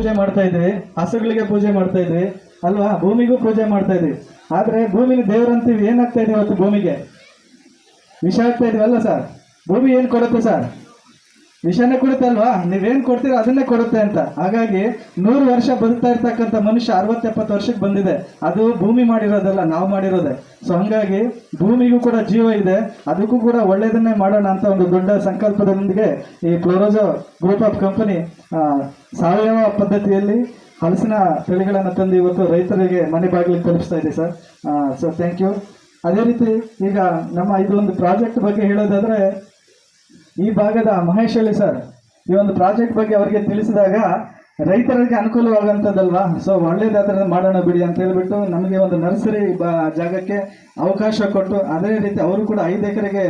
ಪೂಜೆ ಮಾಡ್ತಾ ಇದ್ವಿ, ಹಸುಗಳಿಗೆ ಪೂಜೆ ಮಾಡ್ತಾ ಇದ್ವಿ, ಅಲ್ವಾ? ಭೂಮಿಗೂ ಪೂಜೆ ಮಾಡ್ತಾ ಇದ್ವಿ. ಆದ್ರೆ ಭೂಮಿನ ದೇವರಂತೀವಿ, ಏನಾಗ್ತಾ ಇದೆ ಇವತ್ತು ಭೂಮಿಗೆ? ವಿಷ ಆಗ್ತಾ ಇದೀವಲ್ಲ ಸರ್? ಭೂಮಿ ಏನ್ ಕೊಡುತ್ತೆ ಸರ್? ವಿಷನೇ ಅಲ್ವಾ ನೀವೇನ್ ಕೊಡ್ತೀರೋ ಅದನ್ನೇ ಕೊಡುತ್ತೆ ಅಂತ. ಹಾಗಾಗಿ ನೂರು ವರ್ಷ ಬದುಕ್ತಾ ಇರ್ತಕ್ಕಂಥ ಮನುಷ್ಯ ಅರವತ್ತೆಪ್ಪತ್ತು ವರ್ಷಕ್ಕೆ ಬಂದಿದೆ. ಅದು ಭೂಮಿ ಮಾಡಿರೋದಲ್ಲ, ನಾವು ಮಾಡಿರೋದೆ. ಸೊ ಹಂಗಾಗಿ ಭೂಮಿಗೂ ಕೂಡ ಜೀವ ಇದೆ. ಅದಕ್ಕೂ ಕೂಡ ಒಳ್ಳೆಯದನ್ನೇ ಮಾಡೋಣ ಅಂತ ಒಂದು ದೊಡ್ಡ ಸಂಕಲ್ಪದೊಂದಿಗೆ ಈ ಕ್ಲೋರೋಜೋ ಗ್ರೂಪ್ ಆಫ್ ಕಂಪನಿ ಸಾವಯವ ಪದ್ಧತಿಯಲ್ಲಿ ಹಲಸಿನ ತಳಿಗಳನ್ನು ತಂದು ಇವತ್ತು ರೈತರಿಗೆ ಮನೆ ಬಾಗಿಲಿಗೆ ತಲುಪಿಸ್ತಾ ಇದೆ ಸರ್. ಸೊ ಥ್ಯಾಂಕ್ ಯು ಅದೇ ರೀತಿ ಈಗ ನಮ್ಮ ಇದೊಂದು ಪ್ರಾಜೆಕ್ಟ್ ಬಗ್ಗೆ ಹೇಳೋದಾದ್ರೆ ಈ ಭಾಗದ ಮಹೇಶ್ ಹೇಳಿ ಸರ್, ಈ ಒಂದು ಪ್ರಾಜೆಕ್ಟ್ ಬಗ್ಗೆ ಅವರಿಗೆ ತಿಳಿಸಿದಾಗ ರೈತರಿಗೆ ಅನುಕೂಲವಾಗಂಥದ್ದಲ್ವಾ ಸೊ ಒಳ್ಳೇದಾದ್ರೆ ಮಾಡೋಣ ಬಿಡಿ ಅಂತ ಹೇಳ್ಬಿಟ್ಟು ನಮಗೆ ಒಂದು ನರ್ಸರಿ ಜಾಗಕ್ಕೆ ಅವಕಾಶ ಕೊಟ್ಟು ಅದೇ ರೀತಿ ಅವರು ಕೂಡ ಐದು ಎಕರೆಗೆ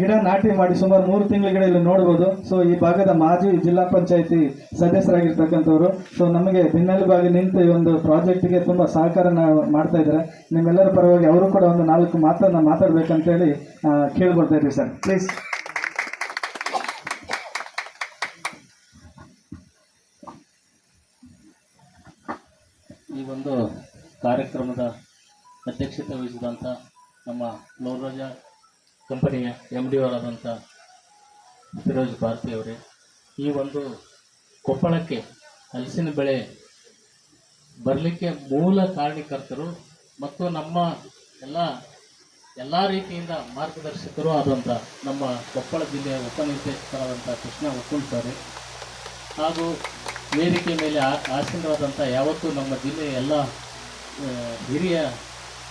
ಗಿಡ ನಾಟಿ ಮಾಡಿ ಸುಮಾರು ಮೂರು ತಿಂಗಳ ಇಲ್ಲಿ ನೋಡ್ಬೋದು. ಸೊ ಈ ಭಾಗದ ಮಾಜಿ ಜಿಲ್ಲಾ ಪಂಚಾಯತಿ ಸದಸ್ಯರಾಗಿರ್ತಕ್ಕಂಥವ್ರು. ಸೊ ನಮಗೆ ಬೆನ್ನೆಲುಬಾಗಿ ನಿಂತು ಈ ಒಂದು ಪ್ರಾಜೆಕ್ಟ್ಗೆ ತುಂಬ ಸಹಕಾರನ ಮಾಡ್ತಾ ಇದ್ದಾರೆ. ನಿಮ್ಮೆಲ್ಲರ ಪರವಾಗಿ ಅವರು ಕೂಡ ಒಂದು ನಾಲ್ಕು ಮಾತನ್ನು ಮಾತಾಡಬೇಕಂತೇಳಿ ಕೇಳ್ಕೊಳ್ತಾ ಇದ್ದೀವಿ ಸರ್. ಪ್ಲೀಸ್ ಈ ಒಂದು ಕಾರ್ಯಕ್ರಮದ ಅಧ್ಯಕ್ಷತೆ ವಹಿಸಿದಂಥ ನಮ್ಮ ಲೋರಾಜ ಕಂಪನಿಯ ಎಂ ಡಿ ಅವರಾದಂಥ ಫಿರೋಜ್ ಭಾರತಿಯವರೇ ಈ ಒಂದು ಕೊಪ್ಪಳಕ್ಕೆ ಹಲಸಿನ ಬೆಳೆ ಬರಲಿಕ್ಕೆ ಮೂಲ ಕಾರಣಕರ್ತರು ಮತ್ತು ನಮ್ಮ ಎಲ್ಲ ಎಲ್ಲ ರೀತಿಯಿಂದ ಮಾರ್ಗದರ್ಶಕರು ಆದಂಥ ನಮ್ಮ ಕೊಪ್ಪಳ ಜಿಲ್ಲೆಯ ಉಪನಿರ್ದೇಶಕರಾದಂಥ ಕೃಷ್ಣ ಒಕ್ಕುಳ್ ಸರ್, ಹಾಗೂ ವೇದಿಕೆ ಮೇಲೆ ಆಸೀನರಾದಂಥ ಯಾವತ್ತೂ ನಮ್ಮ ಜಿಲ್ಲೆಯ ಎಲ್ಲ ಹಿರಿಯ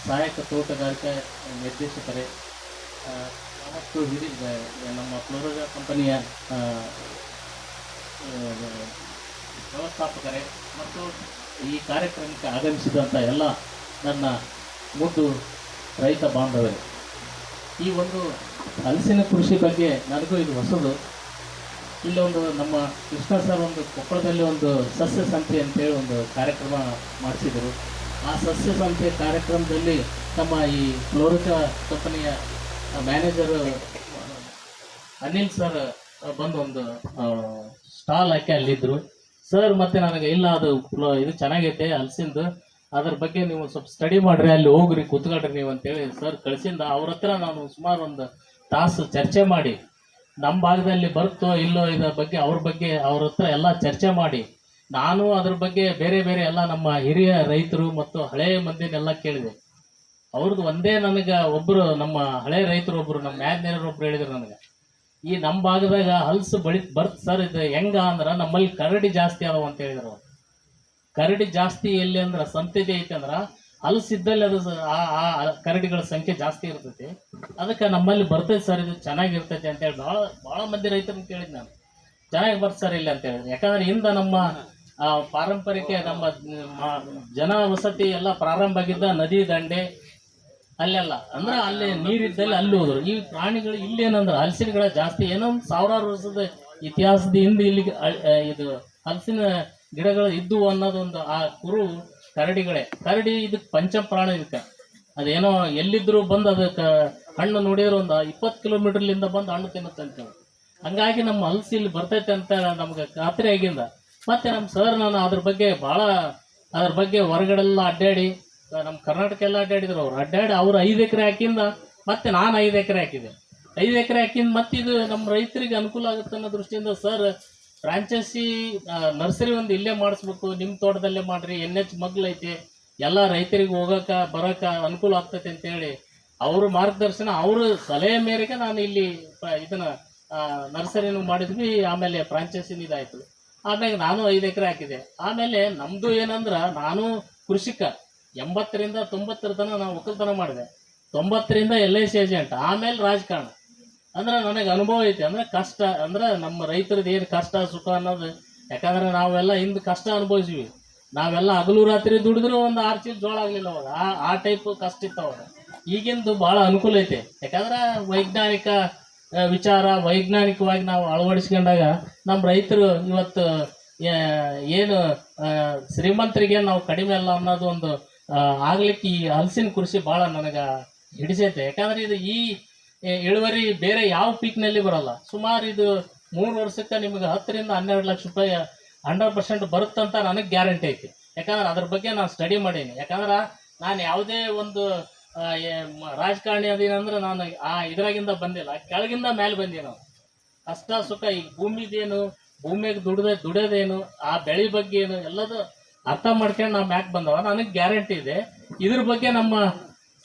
ಸಹಾಯಕ ತೋಟಗಾರಿಕೆ ನಿರ್ದೇಶಕರೇ ಮತ್ತು ಹಿರಿಯ ನಮ್ಮ ಫ್ಲೋರೋಜ ಕಂಪನಿಯ ವ್ಯವಸ್ಥಾಪಕರೇ ಮತ್ತು ಈ ಕಾರ್ಯಕ್ರಮಕ್ಕೆ ಆಗಮಿಸಿದಂಥ ಎಲ್ಲ ನನ್ನ ಮುದ್ದು ರೈತ ಬಾಂಧವರೇ, ಈ ಒಂದು ಹಲಸಿನ ಕೃಷಿ ಬಗ್ಗೆ ನನಗೂ ಇದು ಹೊಸದು. ಇಲ್ಲೊಂದು ನಮ್ಮ ಕೃಷ್ಣ ಸರ್ ಒಂದು ಕೊಪ್ಪಳದಲ್ಲಿ ಒಂದು ಸಸ್ಯ ಸಂತೆ ಅಂತೇಳಿ ಒಂದು ಕಾರ್ಯಕ್ರಮ ಮಾಡಿಸಿದರು. ಆ ಸಸ್ಯ ಸಂತೆ ಕಾರ್ಯಕ್ರಮದಲ್ಲಿ ನಮ್ಮ ಈ ಫ್ಲೋರಿಕ ಕಂಪನಿಯ ಮ್ಯಾನೇಜರು ಅನಿಲ್ ಸರ್ ಬಂದು ಒಂದು ಸ್ಟಾಲ್ ಹಾಕಿ ಅಲ್ಲಿದ್ದರು ಸರ್ ಮತ್ತೆ ನನಗೆ ಇಲ್ಲ, ಅದು ಇದು ಚೆನ್ನಾಗೈತೆ ಹಲಸಿಂದು ಅದ್ರ ಬಗ್ಗೆ ನೀವು ಸ್ವಲ್ಪ ಸ್ಟಡಿ ಮಾಡಿರಿ, ಅಲ್ಲಿ ಹೋಗ್ರಿ, ಕೂತ್ಕೊಳ್ರಿ ನೀವು ಅಂತೇಳಿ ಸರ್ ಕಳಿಸಿಂದ, ಅವ್ರ ಹತ್ರ ನಾನು ಸುಮಾರು ಒಂದು ತಾಸು ಚರ್ಚೆ ಮಾಡಿ ನಮ್ಮ ಭಾಗದಲ್ಲಿ ಬರುತ್ತೋ ಇಲ್ಲೋ ಇದರ ಬಗ್ಗೆ ಅವ್ರ ಬಗ್ಗೆ ಅವ್ರ ಹತ್ರ ಎಲ್ಲ ಚರ್ಚೆ ಮಾಡಿ ನಾನು ಅದ್ರ ಬಗ್ಗೆ ಬೇರೆ ಬೇರೆ ಎಲ್ಲ ನಮ್ಮ ಹಿರಿಯ ರೈತರು ಮತ್ತು ಹಳೆಯ ಮಂದಿನೆಲ್ಲ ಕೇಳಿದೆ. ಅವ್ರದ್ದು ಒಂದೇ ನನಗೆ ಒಬ್ಬರು ನಮ್ಮ ಹಳೆ ರೈತರು ಒಬ್ಬರು ನಮ್ಮ ಮ್ಯಾಜ್ನೇರರು ಒಬ್ರು ಹೇಳಿದ್ರು ನನಗೆ. ಈ ನಮ್ಮ ಭಾಗದಾಗ ಹಲ್ಸು ಬಳಿ ಬರ್ತ್ ಸರ್, ಇದು ಹೆಂಗ ಅಂದ್ರೆ ನಮ್ಮಲ್ಲಿ ಕರಡಿ ಜಾಸ್ತಿ ಅದಾವ ಅಂತ ಹೇಳಿದ್ರು. ಕರಡಿ ಜಾಸ್ತಿ ಎಲ್ಲಿ ಅಂದ್ರೆ ಸಂತತಿ ಐತೆ ಅಂದ್ರೆ ಹಲ್ಸಿದ್ದಲ್ಲಿ ಅದು ಆ ಕರಡಿಗಳ ಸಂಖ್ಯೆ ಜಾಸ್ತಿ ಇರ್ತೈತಿ. ಅದಕ್ಕೆ ನಮ್ಮಲ್ಲಿ ಬರ್ತೈತೆ ಸರ್, ಇದು ಚೆನ್ನಾಗಿರ್ತೈತೆ ಅಂತೇಳಿ ಭಾಳ ಭಾಳ ಮಂದಿ ರೈತರನ್ನ ಕೇಳಿದ್ ನಾನು. ಚೆನ್ನಾಗಿ ಬರ್ತ ಸರ್ ಇಲ್ಲಿ ಅಂತ ಹೇಳಿದ್ರು. ಯಾಕಂದ್ರೆ ಹಿಂದೆ ನಮ್ಮ ಪಾರಂಪರಿಕ ನಮ್ಮ ಜನ ವಸತಿ ಎಲ್ಲ ಪ್ರಾರಂಭ ಆಗಿದ್ದ ನದಿ ದಂಡೆ ಅಲ್ಲೆಲ್ಲ. ಅಂದ್ರೆ ಅಲ್ಲಿ ನೀರಿದ್ದಲ್ಲಿ ಅಲ್ಲಿ ಹೋದ್ರು. ಈ ಪ್ರಾಣಿಗಳು ಇಲ್ಲೇನಂದ್ರೆ ಹಲಸಿನಗಳ ಜಾಸ್ತಿ. ಏನೋ ಒಂದು ಸಾವಿರಾರು ವರ್ಷದ ಇತಿಹಾಸದ ಹಿಂದೆ ಇಲ್ಲಿಗೆ ಇದು ಹಲಸಿನ ಗಿಡಗಳು ಇದ್ದು ಅನ್ನೋದೊಂದು ಆ ಕುರು ಕರಡಿಗಳೇ. ಕರಡಿ ಇದಕ್ಕೆ ಪಂಚಪ್ರಾಣ ಇದಕ್ಕೆ. ಅದೇನೋ ಎಲ್ಲಿದ್ದರೂ ಬಂದು ಅದಕ್ಕೆ ಹಣ್ಣು ನೋಡಿದ್ರೆ ಒಂದು ಇಪ್ಪತ್ತು ಕಿಲೋಮೀಟರ್ಲಿಂದ ಬಂದು ಹಣ್ಣು ತಿನ್ನುತ್ತೆ ಅಂತೇಳಿ ಹಂಗಾಗಿ ನಮ್ಮ ಹಲಸಿ ಇಲ್ಲಿ ಬರ್ತೈತೆ ಅಂತ ನಮ್ಗೆ ಖಾತ್ರಿ ಆಗಿಂದ. ಮತ್ತೆ ನಮ್ಮ ಸರ್ ನಾನು ಅದ್ರ ಬಗ್ಗೆ ಭಾಳ, ಅದ್ರ ಬಗ್ಗೆ ಹೊರಗಡೆಲ್ಲ ಅಡ್ಡಾಡಿ, ನಮ್ಮ ಕರ್ನಾಟಕ ಎಲ್ಲ ಅಡ್ಡಾಡಿದ್ರು. ಅವ್ರು ಅಡ್ಡಾಡಿ ಅವ್ರು ಐದು ಎಕರೆ ಹಾಕಿಂದ ಮತ್ತೆ ನಾನು ಐದು ಎಕರೆ ಹಾಕಿದೆ. ಐದು ಎಕರೆ ಹಾಕಿಂದ ಮತ್ತೆ ಇದು ನಮ್ಮ ರೈತರಿಗೆ ಅನುಕೂಲ ಆಗುತ್ತೆ ಅನ್ನೋ ದೃಷ್ಟಿಯಿಂದ ಸರ್ ಫ್ರಾಂಚೈಸಿ ನರ್ಸರಿ ಒಂದು ಇಲ್ಲೇ ಮಾಡಿಸ್ಬೇಕು. ನಿಮ್ಮ ತೋಟದಲ್ಲೇ ಮಾಡಿರಿ. ಎನ್ ಎಚ್ ಮಗ್ಲೈತಿ ಎಲ್ಲ ರೈತರಿಗೆ ಹೋಗೋಕೆ, ಬರೋಕ ಅನುಕೂಲ ಆಗ್ತೈತೆ ಅಂತೇಳಿ ಅವರು ಮಾರ್ಗದರ್ಶನ, ಅವ್ರ ಸಲಹೆ ಮೇರೆಗೆ ನಾನು ಇಲ್ಲಿ ಇದನ್ನ ನರ್ಸರಿನೂ ಮಾಡಿದ್ವಿ. ಆಮೇಲೆ ಫ್ರಾಂಚೈಸಿನ ಇದಾಯ್ತು. ಆಮೇಲೆ ನಾನು ಐದು ಎಕರೆ ಹಾಕಿದೆ. ಆಮೇಲೆ ನಮ್ದು ಏನಂದ್ರೆ ನಾನು ಕೃಷಿಕ, ಎಂಬತ್ತರಿಂದ ತೊಂಬತ್ತರ ತನಕ ನಾನು ಒಕ್ಕಲ್ತನ ಮಾಡಿದೆ. ತೊಂಬತ್ತರಿಂದ ಎಲ್ ಐ ಸಿ ಏಜೆಂಟ್ ಆಮೇಲೆ ರಾಜಕಾರಣ. ಅಂದ್ರೆ ನನಗೆ ಅನುಭವ ಐತೆ, ಅಂದ್ರೆ ಕಷ್ಟ, ಅಂದ್ರೆ ನಮ್ಮ ರೈತರದ್ದು ಏನು ಕಷ್ಟ, ಸುಖ ಅನ್ನೋದು. ಯಾಕಂದ್ರೆ ನಾವೆಲ್ಲ ಹಿಂದೆ ಕಷ್ಟ ಅನುಭವಿಸಿವಿ. ನಾವೆಲ್ಲ ಹಗಲು ರಾತ್ರಿ ದುಡಿದ್ರು ಒಂದು ಆರು ಚೀಲ ಜೋಳ ಆಗಲಿಲ್ಲ ಅವಾಗ. ಆ ಆ ಟೈಪ್ ಕಷ್ಟ ಇತ್ತು ಅವಾಗ. ಈಗಿಂದು ಭಾಳ ಅನುಕೂಲ ಐತೆ. ಯಾಕಂದ್ರೆ ವೈಜ್ಞಾನಿಕ ವಿಚಾರ ವೈಜ್ಞಾನಿಕವಾಗಿ ನಾವು ಅಳವಡಿಸ್ಕೊಂಡಾಗ ನಮ್ಮ ರೈತರು ಇವತ್ತು ಏನು ಶ್ರೀಮಂತರಿಗೆ ನಾವು ಕಡಿಮೆ ಅಲ್ಲ ಅನ್ನೋದು ಒಂದು ಆಗ್ಲಿಕ್ಕೆ ಈ ಹಲಸಿನ ಕೃಷಿ ಭಾಳ ನನಗೆ ಹಿಡಿಸೈತೆ. ಯಾಕಂದ್ರೆ ಇದು ಈ ಇಳುವರಿ ಬೇರೆ ಯಾವ ಪೀಕ್ನಲ್ಲಿ ಬರಲ್ಲ. ಸುಮಾರು ಇದು ಮೂರು ವರ್ಷಕ್ಕೆ ನಿಮಗೆ ಹತ್ತರಿಂದ ಹನ್ನೆರಡು ಲಕ್ಷ ರೂಪಾಯಿ ಹಂಡ್ರೆಡ್ ಪರ್ಸೆಂಟ್ ಬರುತ್ತಂತ ನನಗೆ ಗ್ಯಾರಂಟಿ ಐತಿ. ಯಾಕಂದ್ರೆ ಅದ್ರ ಬಗ್ಗೆ ನಾನು ಸ್ಟಡಿ ಮಾಡೀನಿ. ಯಾಕಂದ್ರೆ ನಾನು ಯಾವುದೇ ಒಂದು ರಾಜಕಾರಣಿ ಅದೇನಂದ್ರೆ ನಾನು ಆ ಇದ್ರಾಗಿಂದ ಬಂದಿಲ್ಲ ಕೆಳಗಿಂದ ಮೇಲೆ ಬಂದೆ ನಾವು. ಕಷ್ಟ ಸುಖ, ಈ ಭೂಮಿದೇನು ಭೂಮಿಗೆ ದುಡ್ದ, ದುಡಿಯೋದೇನು, ಆ ಬೆಳೆ ಬಗ್ಗೆ ಏನು ಎಲ್ಲದು ಅರ್ಥ ಮಾಡ್ಕೊಂಡು ನಾವು ಮ್ಯಾಕ್ ಬಂದವ. ನನಗೆ ಗ್ಯಾರಂಟಿ ಇದೆ. ಇದ್ರ ಬಗ್ಗೆ ನಮ್ಮ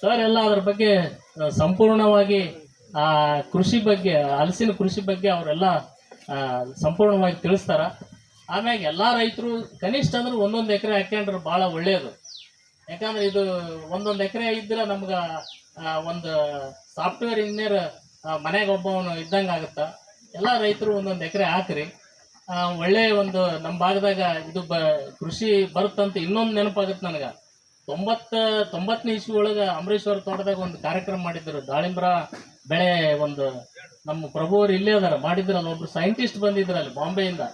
ಸರ್ ಎಲ್ಲ ಅದ್ರ ಬಗ್ಗೆ ಸಂಪೂರ್ಣವಾಗಿ, ಆ, ಕೃಷಿ ಬಗ್ಗೆ ಹಲಸಿನ ಕೃಷಿ ಬಗ್ಗೆ ಅವರೆಲ್ಲ ಸಂಪೂರ್ಣವಾಗಿ ತಿಳಿಸ್ತಾರ. ಆಮ್ಯಾಗ ಎಲ್ಲ ರೈತರು ಕನಿಷ್ಠ ಅಂದ್ರೆ ಒಂದೊಂದು ಎಕರೆ ಹಾಕ್ಯಂಡ್ರೆ ಭಾಳ ಒಳ್ಳೆಯದು ಯಾಕಂದ್ರೆ ಇದು ಒಂದೊಂದು ಎಕರೆ ಇದ್ರೆ ನಮ್ಗೆ ಒಂದು ಸಾಫ್ಟ್ವೇರ್ ಇಂಜಿನಿಯರ್ ಮನೆಗೆ ಒಬ್ಬವನು ಇದ್ದಂಗೆ ಆಗುತ್ತಾ? ಎಲ್ಲ ರೈತರು ಒಂದೊಂದು ಎಕರೆ ಹಾಕ್ರಿ. ಒಳ್ಳೆ ಒಂದು ನಮ್ಮ ಭಾಗದಾಗ ಇದು ಬ, ಕೃಷಿ ಬರುತ್ತಂತ ಇನ್ನೊಂದು ನೆನಪಾಗುತ್ತೆ ನನಗೆ. ತೊಂಬತ್ತ ತೊಂಬತ್ತನೇ ಇಸ್ವಿ ಒಳಗೆ ಅಮರೇಶ್ವರ ತೋಟದಾಗ ಒಂದು ಕಾರ್ಯಕ್ರಮ ಮಾಡಿದ್ರು. ದಾಳಿಂಬ್ರ ಬೆಳೆ ಒಂದು ನಮ್ಮ ಪ್ರಭುವರು ಇಲ್ಲೇ ಅದಾರ, ಮಾಡಿದ್ರಲ್ಲ. ಒಬ್ರು ಸೈಂಟಿಸ್ಟ್ ಬಂದಿದ್ರು ಅಲ್ಲಿ ಬಾಂಬೆಯಿಂದ.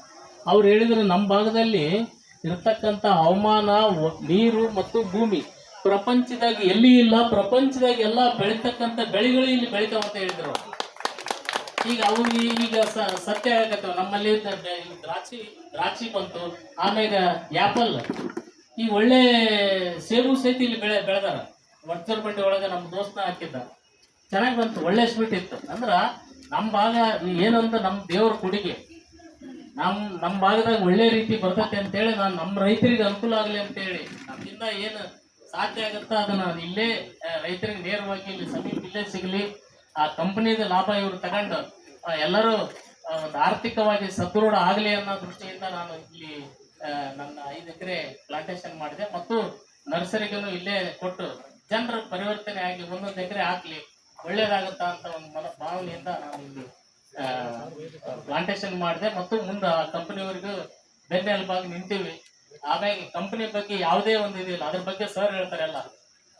ಅವ್ರು ಹೇಳಿದ್ರು ನಮ್ಮ ಭಾಗದಲ್ಲಿ ಇರ್ತಕ್ಕಂಥ ಹವಾಮಾನ ನೀರು ಮತ್ತು ಭೂಮಿ. ಪ್ರಪಂಚದಾಗ ಎಲ್ಲಿ ಇಲ್ಲ, ಪ್ರಪಂಚದಾಗ ಎಲ್ಲ ಬೆಳಿತಕ್ಕಂಥ ಬೆಳೆಗಳು ಇಲ್ಲಿ ಬೆಳಿತಾವ ಅಂತ ಹೇಳಿದ್ರು ಈಗ ಅವು ಈಗ ಸತ್ಯ ಆಗತ್ತವ ನಮ್ಮಲ್ಲಿ ದ್ರಾಕ್ಷಿ ದ್ರಾಕ್ಷಿ ಬಂತು ಆಮೇಲೆ ಆ್ಯಪಲ್ ಈ ಒಳ್ಳೆ ಸೇಬು ಸಹಿತ ಇಲ್ಲಿ ಬೆಳೆ, ಬೆಳೆದಾರ. ವರ್ಚರ್ ಬಂಡಿ ಒಳಗೆ ನಮ್ಮ ದೋಸ್ತ ಹಾಕಿದ್ದ. ಚೆನ್ನಾಗಿ ಬಂತು, ಒಳ್ಳೆ ಸ್ವೀಟ್ ಇತ್ತು. ಅಂದ್ರೆ ನಮ್ಮ ಭಾಗ ಏನಂತ ನಮ್ಮ ದೇವ್ರ ಕೊಡುಗೆ. ನಮ್ಮ ನಮ್ಮ ಭಾಗದಾಗ ಒಳ್ಳೆ ರೀತಿ ಬರ್ತೈತೆ ಅಂತೇಳಿ ನಾನು ನಮ್ಮ ರೈತರಿಗೆ ಅನುಕೂಲ ಆಗಲಿ ಅಂತೇಳಿ. ನಮ್ಮಿಂದ ಏನು ಸಾಧ್ಯ ಆಗುತ್ತಾ ಅದನ್ನ ಇಲ್ಲೇ ರೈತರಿಗೆ ನೇರವಾಗಿ ಇಲ್ಲಿ ಸಮೀಪ ಇಲ್ಲೇ ಸಿಗಲಿ. ಆ ಕಂಪನಿದ ಲಾಭ ಇವರು ತಗೊಂಡು ಎಲ್ಲರೂ ಒಂದು ಆರ್ಥಿಕವಾಗಿ ಸದೃಢ ಆಗಲಿ ಅನ್ನೋ ದೃಷ್ಟಿಯಿಂದ ನಾನು ಇಲ್ಲಿ ನನ್ನ ಐದು ಎಕರೆ ಪ್ಲಾಂಟೇಶನ್ ಮಾಡಿದೆ. ಮತ್ತು ನರ್ಸರಿಗೂ ಇಲ್ಲೇ ಕೊಟ್ಟು ಜನರ ಪರಿವರ್ತನೆ ಆಗಿ ಒಂದೊಂದು ಎಕರೆ ಹಾಕ್ಲಿ, ಒಳ್ಳೇದಾಗುತ್ತಾ ಅಂತ ಒಂದು ಮನ ಭಾವನೆಯಿಂದ ನಾನು ಇಲ್ಲಿ ಪ್ಲಾಂಟೇಶನ್ ಮಾಡಿದೆ ಮತ್ತು ಮುಂದೆ ಆ ಕಂಪನಿಯವರಿಗೂ ಬೆನ್ನೆಲುಬಾಗಿ ನಿಂತೀವಿ. ಆಮೇಲೆ ಕಂಪನಿ ಬಗ್ಗೆ ಯಾವುದೇ ಒಂದು ಇದಿಲ್ಲ ಅದ್ರ ಬಗ್ಗೆ ಸರ್ ಹೇಳ್ತಾರೆ ಎಲ್ಲ.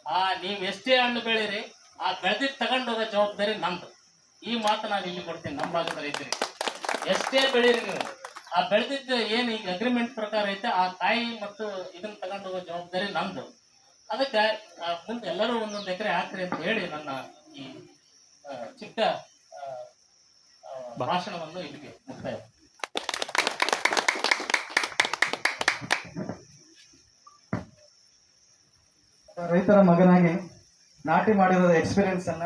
ಆ, ನೀವು ಎಷ್ಟೇ ಹಣ್ಣು ಬೆಳೀರಿ ಆ ಬೆಳೆದಿದ್ದು ತಗೊಂಡೋದ ಜವಾಬ್ದಾರಿ ನಮ್ದು. ಈ ಮಾತು ನಾನು ಇಲ್ಲಿ ಕೊಡ್ತೀನಿ. ನಮ್ಮ ಭಾಗದ ರೈತರಿಗೆ ಎಷ್ಟೇ ಬೆಳೀರಿ ನೀವು, ಆ ಬೆಳೆದಿದ್ದು ಏನು ಈಗ ಅಗ್ರಿಮೆಂಟ್ ಪ್ರಕಾರ ಐತೆ, ಆ ತಾಯಿ ಮತ್ತು ಇದನ್ನ ತಗೊಂಡು ಹೋಗೋ ಜವಾಬ್ದಾರಿ ನಮ್ದು. ಅದಕ್ಕೆ ಮುಂದೆ ಎಲ್ಲರೂ ಒಂದೊಂದು ಎಕರೆ ಹಾಕ್ರಿ ಅಂತ ಹೇಳಿ ನನ್ನ ಈ ಚಿಕ್ಕ ಭಾಷಣವನ್ನು ಇಲ್ಲಿಗೆ ಮುಕ್ತಾಯ ರೈತರ ಮಗನಾಗಿ ನಾಟಿ ಮಾಡಿರೋ ಎಕ್ಸ್ಪೀರಿಯನ್ಸ್ ಅನ್ನ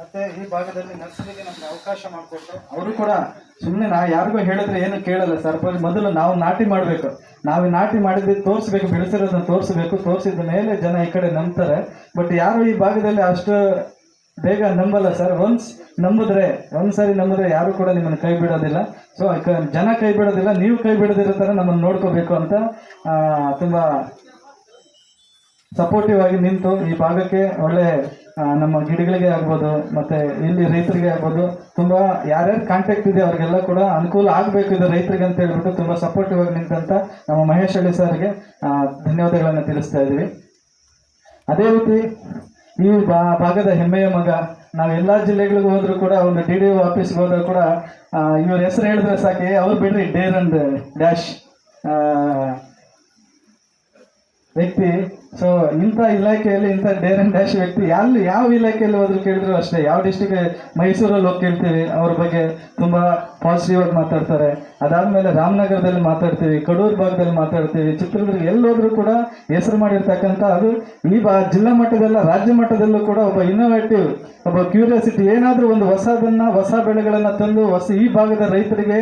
ಮತ್ತೆ ಈ ಭಾಗದಲ್ಲಿ ನರ್ಸರಿಗೆ ನಮ್ಗೆ ಅವಕಾಶ ಮಾಡಿಕೊಟ್ಟು ಅವರು ಕೂಡ ಸುಮ್ಮನೆ ನಾ ಯಾರಿಗೂ ಹೇಳಿದ್ರೆ ಏನು ಕೇಳಲ್ಲ ಸರ್. ಮೊದಲು ನಾವು ನಾಟಿ ಮಾಡಬೇಕು. ನಾವು ನಾಟಿ ಮಾಡಿದ್ವಿ ತೋರಿಸ್ಬೇಕು, ಬೆಳೆಸಿರೋದನ್ನ ತೋರಿಸ್ಬೇಕು. ತೋರಿಸಿದ ಮೇಲೆ ಜನ ಈ ಕಡೆ ನಂಬ್ತಾರೆ. ಬಟ್ ಯಾರು ಈ ಭಾಗದಲ್ಲಿ ಅಷ್ಟು ಬೇಗ ನಂಬಲ್ಲ ಸರ್ ಒನ್ಸ್ ನಂಬಿದ್ರೆ ಒಂದ್ಸರಿ ನಂಬಿದ್ರೆ ಯಾರು ಕೂಡ ನಿಮ್ಮನ್ನು ಕೈ ಬಿಡೋದಿಲ್ಲ. ಸೊ ಜನ ಕೈ ಬಿಡೋದಿಲ್ಲ, ನೀವು ಕೈ ಬಿಡದಿರೋ ಥರ ನಮ್ಮನ್ನು ನೋಡ್ಕೋಬೇಕು ಅಂತ ತುಂಬ ಸಪೋರ್ಟಿವ್ ಆಗಿ ನಿಂತು ಈ ಭಾಗಕ್ಕೆ ಒಳ್ಳೆ ನಮ್ಮ ಗಿಡಗಳಿಗೆ ಆಗ್ಬೋದು, ಮತ್ತೆ ಇಲ್ಲಿ ರೈತರಿಗೆ ಆಗ್ಬೋದು. ತುಂಬಾ ಯಾರ್ಯಾರು ಕಾಂಟ್ಯಾಕ್ಟ್ ಇದೆ ಅವರಿಗೆಲ್ಲ ಕೂಡ ಅನುಕೂಲ ಆಗಬೇಕು ಇದು ರೈತರಿಗೆ ಅಂತ ಹೇಳ್ಬಿಟ್ಟು ತುಂಬಾ ಸಪೋರ್ಟಿವ್ ಆಗಿ ನಿಂತಂತ ನಮ್ಮ ಮಹೇಶ್ ಹಳ್ಳಿ ಸರ್ಗೆ ಧನ್ಯವಾದಗಳನ್ನ ತಿಳಿಸ್ತಾ ಇದ್ದೀವಿ. ಅದೇ ರೀತಿ ಈ ಭಾಗದ ಹೆಮ್ಮೆಯ ಮಗ. ನಾವು ಎಲ್ಲಾ ಜಿಲ್ಲೆಗಳಿಗೂ ಹೋದ್ರು ಕೂಡ ಒಂದು ಡಿ ಡಿ ಆಫೀಸ್ಗೆ ಹೋದ್ರು ಕೂಡ ಇವ್ರ ಹೆಸರು ಹೇಳಿದ್ರೆ ಸಾಕೆ, ಅವ್ರು ಬಿಡ್ರಿ, ಡೇರ್ ಅಂಡ್ ಡ್ಯಾಶ್. ವ್ಯಕ್ತಿ ಸೊ ಇಂಥ ಇಲಾಖೆಯಲ್ಲಿ ಇಂಥ ಡೇರ್ ಡ್ಯಾಶ್ ವ್ಯಕ್ತಿ ಎಲ್ಲಿ ಯಾವ ಇಲಾಖೆಯಲ್ಲಿ ಹೋದ್ರು ಕೇಳಿದ್ರು ಅಷ್ಟೇ. ಯಾವ ಡಿಸ್ಟಿಕ್ ಮೈಸೂರಲ್ಲಿ ಹೋಗಿ ಕೇಳ್ತೀವಿ, ಅವ್ರ ಬಗ್ಗೆ ತುಂಬ ಪಾಸಿಟಿವ್ ಆಗಿ ಮಾತಾಡ್ತಾರೆ. ಅದಾದ್ಮೇಲೆ ರಾಮನಗರದಲ್ಲಿ ಮಾತಾಡ್ತೀವಿ, ಕಡೂರು ಭಾಗದಲ್ಲಿ ಮಾತಾಡ್ತೀವಿ, ಚಿತ್ರದುರ್ಗ ಎಲ್ಲೋದ್ರೂ ಕೂಡ ಹೆಸರು ಮಾಡಿರ್ತಕ್ಕಂಥ ಅದು ಈ ಬಾ, ಜಿಲ್ಲಾ ಮಟ್ಟದಲ್ಲ ರಾಜ್ಯ ಮಟ್ಟದಲ್ಲೂ ಕೂಡ ಒಬ್ಬ ಇನ್ನೋವೇಟಿವ್ ಒಬ್ಬ ಕ್ಯೂರಿಯಾಸಿಟಿ ಏನಾದ್ರೂ ಒಂದು ಹೊಸದನ್ನ, ಹೊಸ ಬೆಳೆಗಳನ್ನ ತಂದು, ಹೊಸ ಈ ಭಾಗದ ರೈತರಿಗೆ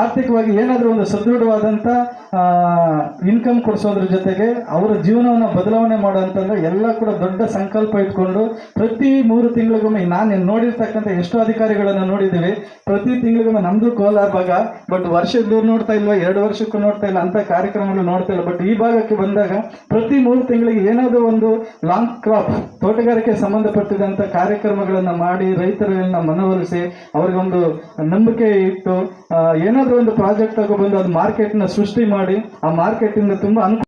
ಆರ್ಥಿಕವಾಗಿ ಏನಾದ್ರೂ ಒಂದು ಸದೃಢವಾದಂತ ಇನ್ಕಮ್ ಕೊಡಿಸೋದ್ರ ಜೊತೆಗೆ ಅವರ ಜೀವನವನ್ನು ಬದಲಾವಣೆ ಮಾಡುವಂತಂದ್ರೆ ಎಲ್ಲ ಕೂಡ ದೊಡ್ಡ ಸಂಕಲ್ಪ ಇಟ್ಕೊಂಡು ಪ್ರತಿ ಮೂರು ತಿಂಗಳಿಗೊಮ್ಮೆ ನಾನು ನೋಡಿರ್ತಕ್ಕಂಥ ಎಷ್ಟೋ ಅಧಿಕಾರಿಗಳನ್ನ ನೋಡಿದ್ದೀವಿ. ಪ್ರತಿ ತಿಂಗಳಿಗೊಮ್ಮೆ ನಮ್ದು ಕೋಲಾರ ಭಾಗ ಬಟ್ ವರ್ಷದ್ದು ನೋಡ್ತಾ ಇಲ್ವಾ? ಎರಡು ವರ್ಷಕ್ಕೂ ನೋಡ್ತಾ ಇಲ್ಲ, ಅಂತ ಕಾರ್ಯಕ್ರಮಗಳು ನೋಡ್ತಾ ಇಲ್ಲ. ಬಟ್ ಈ ಭಾಗಕ್ಕೆ ಬಂದಾಗ ಪ್ರತಿ ಮೂರು ತಿಂಗಳಿಗೆ ಏನಾದರೂ ಒಂದು ಲಾಂಗ್ ಕ್ರಾಪ್ ತೋಟಗಾರಿಕೆ ಸಂಬಂಧಪಟ್ಟಿದಂಥ ಕಾರ್ಯಕ್ರಮಗಳನ್ನ ಮಾಡಿ ರೈತರನ್ನ ಮನವೊಲಿಸಿ ಅವ್ರಿಗೊಂದು ನಂಬಿಕೆ ಇಟ್ಟು ಏನಾದರೂ ಒಂದು ಪ್ರಾಜೆಕ್ಟ್ ತಗೊಬಂದು ಅದು ಮಾರ್ಕೆಟ್ನ ಸೃಷ್ಟಿ ಮಾಡಿ, ಆ ಮಾರ್ಕೆಟಿಂದ ತುಂಬ ಅನುಕೂಲ